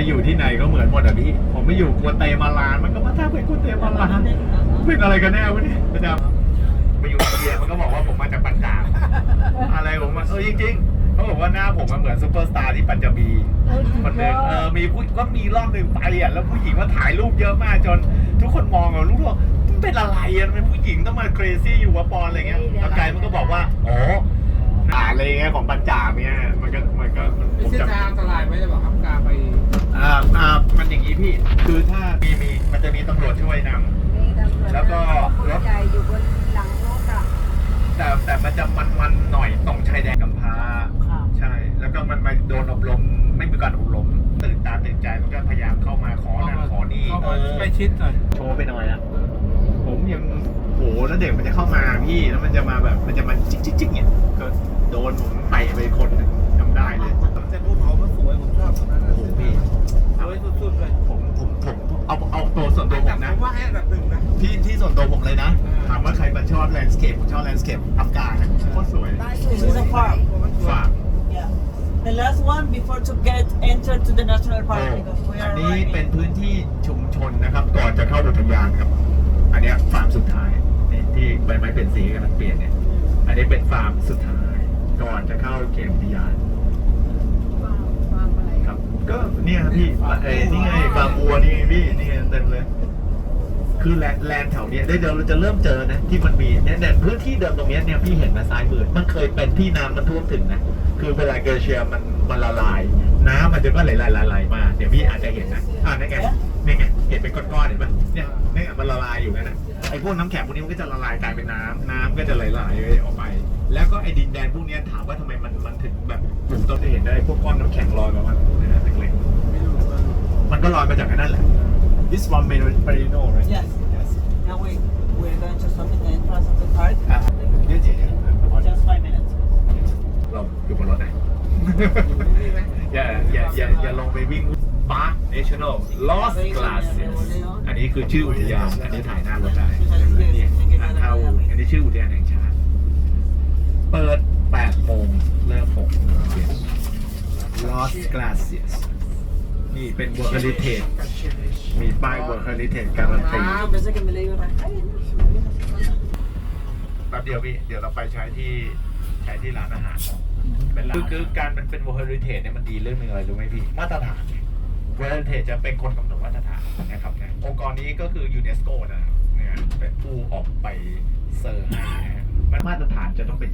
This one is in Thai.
ก็เหมือนหมดอะพี่ ผมไม่อยู่กัวเตมาลานมันก็มาทำเป็นกัวเตมาลานเป็นอะไรกันแน่วะเนี่ยประจำมาอยู่อินเดียมันก็บอกว่าผมมาจากปัญจาบอะไรผมมาเออจริงๆเขาบอกว่าหน้าผมมันเหมือนซูเปอร์สตาร์ที่ปัญจาบีคนหนึงเออมีผู้ก็มีรอบหนึ่งไปอะแล้วผู้หญิงมาถ่ายรูปเยอะมากจน ทุกคนมองอะลูกบอกมันเป็นอะไรอะทำไมผู้หญิงต้องมาเครซี่อยู่วะปอนอะไรเงี้ยแล้วไกด์มันก็บอกว่าอ๋อหาอะไรเงี้ยของปัญจาบเนี่ยมันก็มันก็มันผมเส้นจำทางอันตรายไหมจะบอกครับการไป อ่าอ่ามันอย่างนี้ พี่คือถ้ามีมีมันจะมีตำรวจช่วยนำแล้วก็ รถใหญ่อยู่บนหลังรถอะแต่แต่มันจะมันมันๆหน่อยตรงชายแดนกัมพาค่ะใช่ แล้วก็มันมาโดนอบรมไม่มีการอบรมตื่นตาตื่นใจมันก็พยายามเข้ามาขอนั่นขอนี่เข้าเอมาอใกล้ชิดหน่อยโชว์ไปหน่อยอะผมยังโหแล้วเด็กมันจะเข้ามาพี่แล้วมันจะมาแบบมันจะมาจิกจิกจิกเนี่ยก็ ให้อันดับหนึ่งนะ ที่ที่ส่วนตัวผมเลยนะอืมถามว่าใครมันชอบแลนด์สเคปผมชอบแลนด์สเคปอัฟกานะโคตรสวย This is a farm. ฝาก Yeah. The last one before to get entered to the national park because we อัน are นี้ riding. เป็นพื้นที่ชุมชนนะครับ ก่อนจะเข้าอุทยานครับ อันเนี้ยฟาร์มสุดท้ายนี่ที่ใบไม้เปลี่ยนสีกำลังเปลี่ยนเนี่ย อันนี้เป็นฟาร์มสุดท้าย ก่อนจะเข้าเขตอุทยานว้าวความอะไรครับ ก็เนี่ยครับพี่เอ้ยนี่ไงฟาร์มวัวนี่ไงพี่นี่ไงเต็มเลย คือแลนด์แลนด์แถวเนี้ยได้เดี๋ยวเราจะเริ่มเจอนะ ที่มันมีเนี่ยเนี่ยพื้นที่เดิมตรงเนี้ยเนี่ยพี่เห็นมาซ้ายมือมันเคยเป็นที่น้ำมันท่วมถึงนะ คือเวลาเกลเชียร์มันมันละลาย น้ำมันจะก็ไหลไหลไหลไหลมาเดี๋ยวพี่อาจจะเห็นนะอ่านี่ไงนี่ไงเห็นเป็นก้อนๆเห็นปะเนี่ยเนี่ยมันละลายอยู่นั่นนะไอ้พวกน้ำแข็งพวกนี้มันก็จะละลายกลายเป็นน้ำน้ำก็จะไหลไหลออกไป แล้วก็ไอ้ดินแดนพวกเนี้ยถามว่าทำไมมันมันถึงแบบปลูกต้นจะเห็นได้พวกก้อนน้ำแข็งลอยมาบ้างนะเล็กๆมันก็ลอยมาจากไอ้นั่นแหละ This one Merino right Yes. Yes Now we we're going to submit the entrance of the park. อะเดี๋ยวเดี๋ยวเดี๋ยว Just five minutes. เราอยู่บนรถไหนอย่าอย่าอย่าอย่าลงไปวิ่ง Park National Lost Glasses อันนี้คือชื่ออุทยาน อันนี้ถ่ายหน้ารถได้เนี่ยทางเข้าอันนี้ชื่ออุทยานแห่งชาติ เปิด8โมงเลิก6โมงเย็น Lost Glasses นี่เป็น World Heritage มีป้าย World Heritage การันตี Yo pensé que me le iban a caer. แป๊บเดียวพี่ เดี๋ยวเราไปใช้ที่ใช้ที่ร้านอาหาร เป็นร้านคือคือการมันเป็น World Heritage เนี่ยมันดีเรื่องหนึงอะไรรู้ไหมพี่ มาตรฐานไง World Heritage จะเป็นคนกำหนดมาตรฐานนะครับนะองค์กรนี้ก็คือยูเนสโกนะครับเนี่ยเป็นผู้ออกไปเซอร์ให้นะฮะมาตรฐานจะต้องเป็น